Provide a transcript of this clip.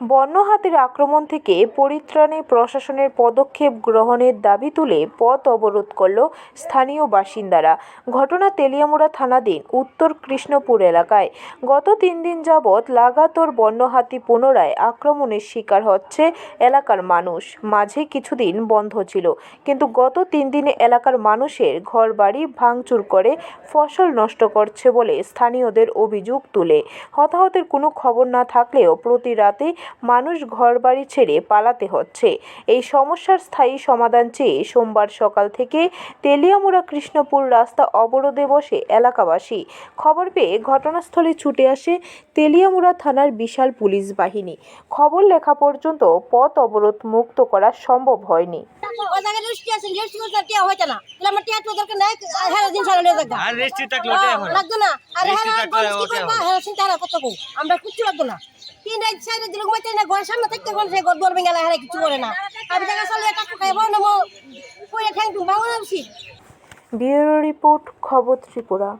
বন্যহাতির আক্রমণ থেকে পরিত্রাণে প্রশাসনের পদক্ষেপ গ্রহণের দাবি তুলে পথ অবরোধ করল স্থানীয় বাসিন্দারা। ঘটনা তেলিয়ামুড়া থানাধীন উত্তর কৃষ্ণপুর এলাকায়। গত তিন দিন যাবৎ লাগাতর বন্যহাতি পুনরায় আক্রমণের শিকার হচ্ছে এলাকার মানুষ। মাঝে কিছুদিন বন্ধ ছিল, কিন্তু গত তিন দিনে এলাকার মানুষের ঘরবাড়ি ভাঙচুর করে ফসল নষ্ট করছে বলে স্থানীয়দের অভিযোগ তুলে। হতাহতের কোনো খবর না থাকলেও প্রতি রাতে মানুষ ঘরবাড়ি ছেড়ে পালাতে হচ্ছে। এই সমস্যার স্থায়ী সমাধান চেয়ে সোমবার সকাল থেকে তেলিয়ামুড়া কৃষ্ণপুর রাস্তা অবরোধে বসে এলাকাবাসী। খবর পেয়ে ঘটনাস্থলে ছুটে আসে তেলিয়ামুড়া থানার বিশাল পুলিশ বাহিনী। খবর লেখা পর্যন্ত পথ অবরোধ মুক্ত করা সম্ভব হয়নি। ওই জায়গায় লিস্টি আছে লিস্টি করতে টিয়া হইতে না। তাহলে আমার টিয়া তো দরকার নাই হ্যাঁ দিন সারা লিয়ে দেখা আর রেস্টি থাকলে ওটাই লাগতো না। আর লিস্টি থাকলে করবা? চিন্তা না কত কো আমরা কিচ্ছু না। তিন রাত চার দিন ঘুমাইতে না ঘরের সামনে থাকতে কোন সে ঘর দরবে গেলে কিছু করে না। আমি জায়গা চলে টাকা খাইবো না মো কইরা ঠ্যাং ব্যুরো রিপোর্ট খবর ত্রিপুরা।